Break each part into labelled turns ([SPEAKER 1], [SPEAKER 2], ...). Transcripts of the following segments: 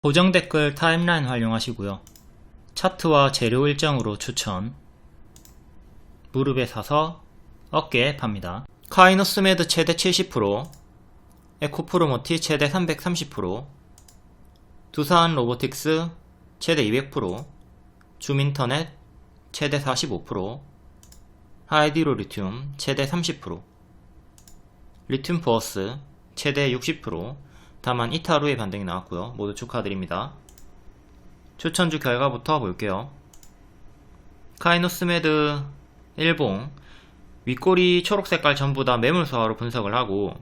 [SPEAKER 1] 고정 댓글 타임라인 활용하시고요. 차트와 재료 일정으로 추천. 무릎에 사서 어깨에 팝니다. 카이노스 매드 최대 70%, 에코프로모티 최대 330%, 두산 로보틱스 최대 200%, 줌인터넷 최대 45%, 하이디로 리튬 최대 30%, 리튬 포어스 최대 60%, 다만 후에 반등이 나왔고요. 모두 축하드립니다. 추천주 결과부터 볼게요. 카이노스메드 일봉 윗꼬리 초록색깔 전부 다 매물 소화로 분석을 하고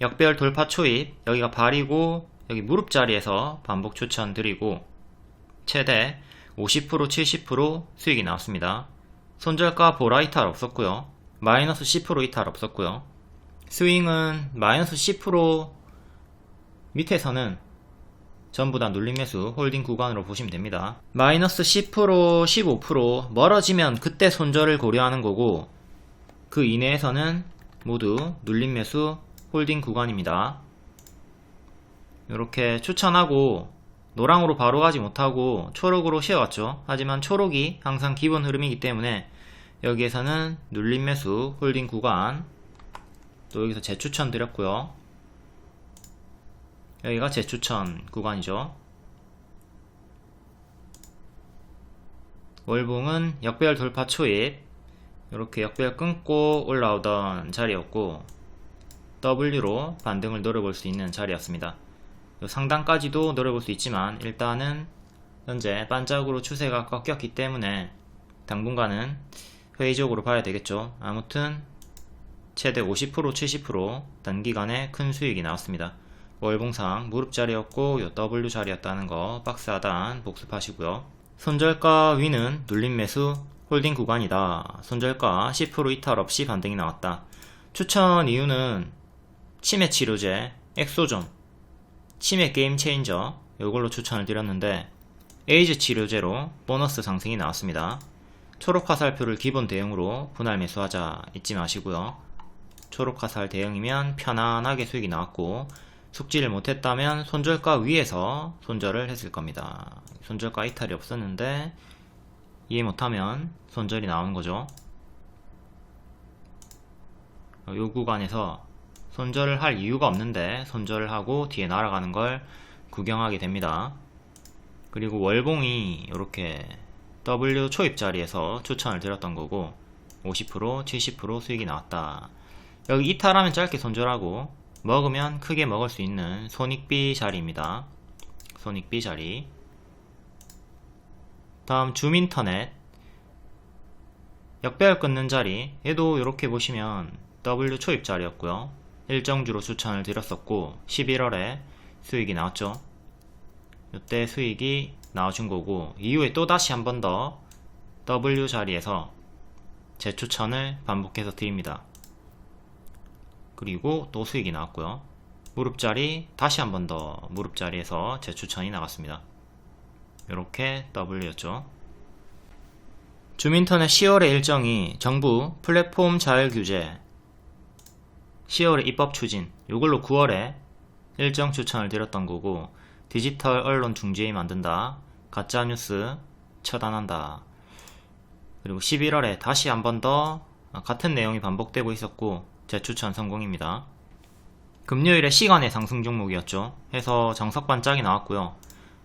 [SPEAKER 1] 역배열 돌파 초입 여기가 발이고 여기 무릎 자리에서 반복 추천드리고 최대 50% 70% 수익이 나왔습니다. 손절가 보라 이탈 없었고요. 마이너스 10% 이탈 없었고요. 스윙은 마이너스 10% 밑에서는 전부 다 눌림 매수 홀딩 구간으로 보시면 됩니다. 마이너스 10% 15% 멀어지면 그때 손절을 고려하는 거고 그 이내에서는 모두 눌림 매수 홀딩 구간입니다. 이렇게 추천하고 노랑으로 바로 가지 못하고 초록으로 쉬어갔죠. 하지만 초록이 항상 기본 흐름이기 때문에 여기에서는 눌림 매수 홀딩 구간 또 여기서 재추천 드렸고요. 여기가 제 추천 구간이죠. 월봉은 역배열 돌파 초입 이렇게 역배열 끊고 올라오던 자리였고 W로 반등을 노려볼 수 있는 자리였습니다. 요 상단까지도 노려볼 수 있지만 일단은 현재 반짝으로 추세가 꺾였기 때문에 당분간은 회의적으로 봐야 되겠죠. 아무튼 최대 50% 70% 단기간에 큰 수익이 나왔습니다. 월봉상 무릎 자리였고 요 W 자리였다는 거 박스 하단 복습하시고요. 손절가 위는 눌림 매수 홀딩 구간이다. 손절가 10% 이탈 없이 반등이 나왔다. 추천 이유는 치매 치료제 엑소존 치매 게임 체인저 이걸로 추천을 드렸는데 에이즈 치료제로 보너스 상승이 나왔습니다. 초록 화살표를 기본 대응으로 분할 매수하자 잊지 마시고요. 초록 화살 대응이면 편안하게 수익이 나왔고 숙지를 못했다면 손절가 위에서 손절을 했을 겁니다. 손절가 이탈이 없었는데 이해 못하면 손절이 나오는 거죠. 요 구간에서 손절을 할 이유가 없는데 손절을 하고 뒤에 날아가는 걸 구경하게 됩니다. 그리고 월봉이 이렇게 W 초입 자리에서 추천을 드렸던 거고 50% 70% 수익이 나왔다. 여기 이탈하면 짧게 손절하고 먹으면 크게 먹을 수 있는 손익비 자리입니다. 손익비 자리. 다음 줌인터넷. 역배열 끊는 자리. 얘도 이렇게 보시면 W 초입 자리였고요. 일정주로 추천을 드렸었고 11월에 수익이 나왔죠. 이때 수익이 나와준 거고 이후에 또 다시 한 번 더 W 자리에서 재추천을 반복해서 드립니다. 그리고 또 수익이 나왔고요. 무릎자리 다시 한 번 더 무릎자리에서 재추천이 나갔습니다. 이렇게 W였죠. 줌인터넷 10월의 일정이 정부 플랫폼 자율 규제 10월에 입법 추진 이걸로 9월에 일정 추천을 드렸던 거고 디지털 언론 중재위 만든다 가짜뉴스 처단한다 그리고 11월에 다시 한 번 더 같은 내용이 반복되고 있었고 재추천 성공입니다. 금요일에 시간의 상승 종목이었죠. 해서 정석 반 짝이 나왔고요.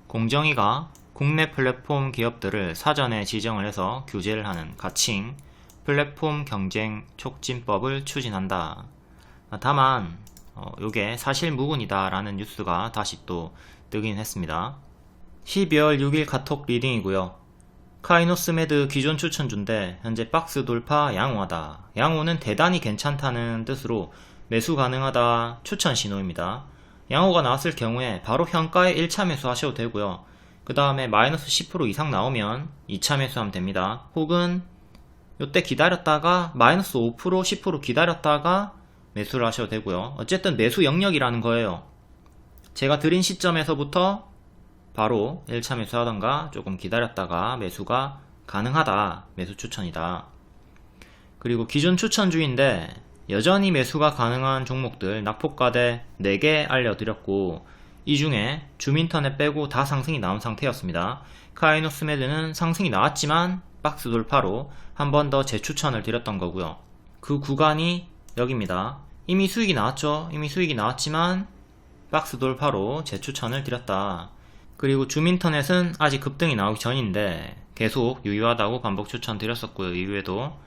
[SPEAKER 1] 공정위가 국내 플랫폼 기업들을 사전에 지정을 해서 규제를 하는 가칭 플랫폼 경쟁 촉진법을 추진한다. 다만 어, 요게 사실 무근이다라는 뉴스가 다시 또 뜨긴 했습니다. 12월 6일 카톡 리딩이고요. 카이노스메드 기존 추천주인데 현재 박스 돌파 양호하다. 양호는 대단히 괜찮다는 뜻으로 매수 가능하다 추천 신호입니다. 양호가 나왔을 경우에 바로 현가에 1차 매수 하셔도 되고요. 그 다음에 마이너스 10% 이상 나오면 2차 매수하면 됩니다. 혹은 요때 기다렸다가 마이너스 5% 10% 기다렸다가 매수를 하셔도 되고요. 어쨌든 매수 영역이라는 거예요. 제가 드린 시점에서부터 바로 1차 매수하던가 조금 기다렸다가 매수가 가능하다. 매수 추천이다. 그리고 기존 추천 주인데 여전히 매수가 가능한 종목들 낙폭과대 4개 알려드렸고 이 중에 줌인터넷 빼고 다 상승이 나온 상태였습니다. 카이노스 메드는 상승이 나왔지만 박스 돌파로 한 번 더 재추천을 드렸던 거고요. 그 구간이 여기입니다. 이미 수익이 나왔죠. 이미 수익이 나왔지만 박스 돌파로 재추천을 드렸다. 그리고 줌인터넷은 아직 급등이 나오기 전인데 계속 유효하다고 반복 추천 드렸었고요. 이후에도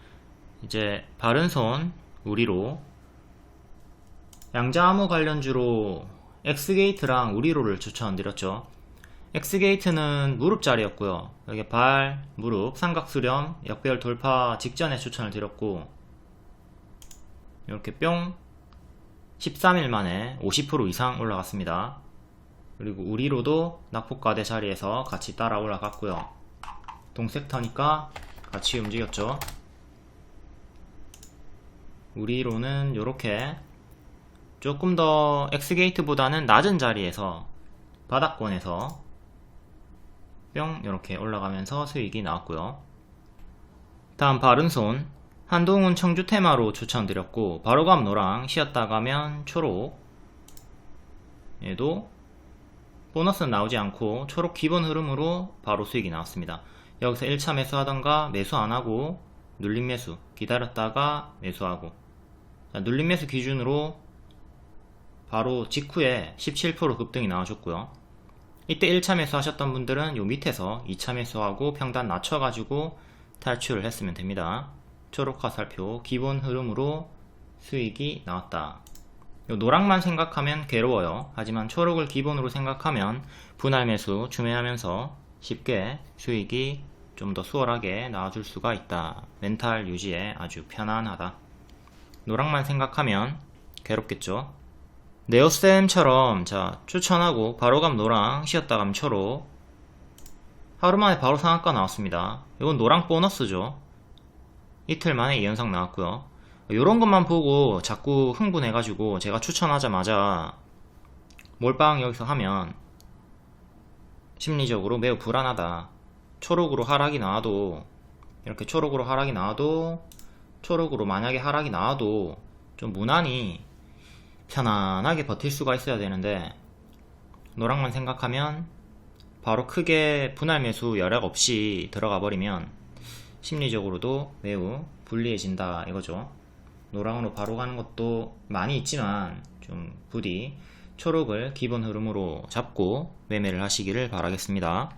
[SPEAKER 1] 이제 바른손 우리로 양자암호 관련주로 엑스게이트랑 우리로를 추천드렸죠. 엑스게이트는 무릎 자리였고요. 여기 발, 무릎, 삼각수렴, 역배열 돌파 직전에 추천을 드렸고 이렇게 뿅 13일 만에 50% 이상 올라갔습니다. 그리고 우리로도 낙폭과대 자리에서 같이 따라 올라갔고요. 동섹터니까 같이 움직였죠. 우리로는 이렇게 조금 더 엑스게이트보다는 낮은 자리에서 바닥권에서 뿅 이렇게 올라가면서 수익이 나왔고요. 다음 바른손 한동훈 청주 테마로 추천드렸고 바로감 노랑 쉬었다 가면 초록 얘도 보너스는 나오지 않고 초록 기본 흐름으로 바로 수익이 나왔습니다. 여기서 1차 매수하던가 매수 안하고 눌림 매수 기다렸다가 매수하고 자, 눌림 매수 기준으로 바로 직후에 17% 급등이 나와줬고요. 이때 1차 매수 하셨던 분들은 요 밑에서 2차 매수하고 평단 낮춰가지고 탈출을 했으면 됩니다. 초록 화살표 기본 흐름으로 수익이 나왔다. 요 노랑만 생각하면 괴로워요. 하지만 초록을 기본으로 생각하면 분할 매수 주매하면서 쉽게 수익이 좀 더 수월하게 나와줄 수가 있다. 멘탈 유지에 아주 편안하다. 노랑만 생각하면 괴롭겠죠. 네오쌤처럼 자 추천하고 바로감 노랑 쉬었다 감 초록 하루 만에 바로 상한가 나왔습니다. 이건 노랑 보너스죠. 이틀 만에 2연상 나왔고요. 이런 것만 보고 자꾸 흥분해가지고 제가 추천하자마자 몰빵 여기서 하면 심리적으로 매우 불안하다. 초록으로 하락이 나와도 이렇게 초록으로 하락이 나와도 초록으로 만약에 하락이 나와도 좀 무난히 편안하게 버틸 수가 있어야 되는데 노랑만 생각하면 바로 크게 분할 매수 여력 없이 들어가 버리면 심리적으로도 매우 불리해진다 이거죠. 노랑으로 바로 가는 것도 많이 있지만 좀 부디 초록을 기본 흐름으로 잡고 매매를 하시기를 바라겠습니다.